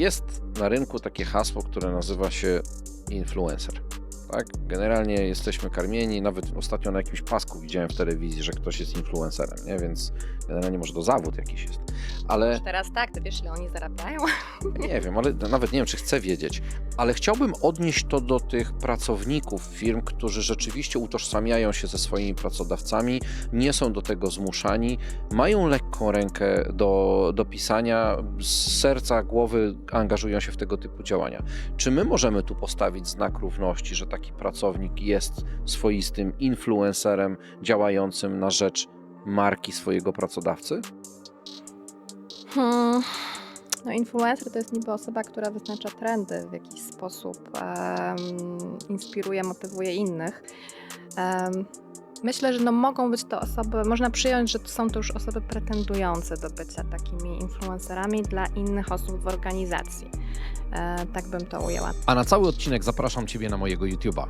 jest na rynku takie hasło, które nazywa się influencer. Tak? Generalnie jesteśmy karmieni, nawet ostatnio na jakimś pasku widziałem w telewizji, że ktoś jest influencerem, nie? więc generalnie może to zawód jakiś jest. Ale Już teraz tak, ty wiesz ile oni zarabiają? nie wiem, ale nawet nie wiem, czy chcę wiedzieć, ale chciałbym odnieść to do tych pracowników firm, którzy rzeczywiście utożsamiają się ze swoimi pracodawcami, nie są do tego zmuszani, mają lekką rękę do, do pisania, z serca, głowy angażują się w tego typu działania. Czy my możemy tu postawić znak równości, że taki pracownik jest swoistym influencerem działającym na rzecz marki swojego pracodawcy? Hmm. No influencer to jest niby osoba, która wyznacza trendy w jakiś sposób, em, inspiruje, motywuje innych. Em, myślę, że no mogą być to osoby, można przyjąć, że to są to już osoby pretendujące do bycia takimi influencerami dla innych osób w organizacji. E, tak bym to ujęła. A na cały odcinek zapraszam Ciebie na mojego YouTube'a.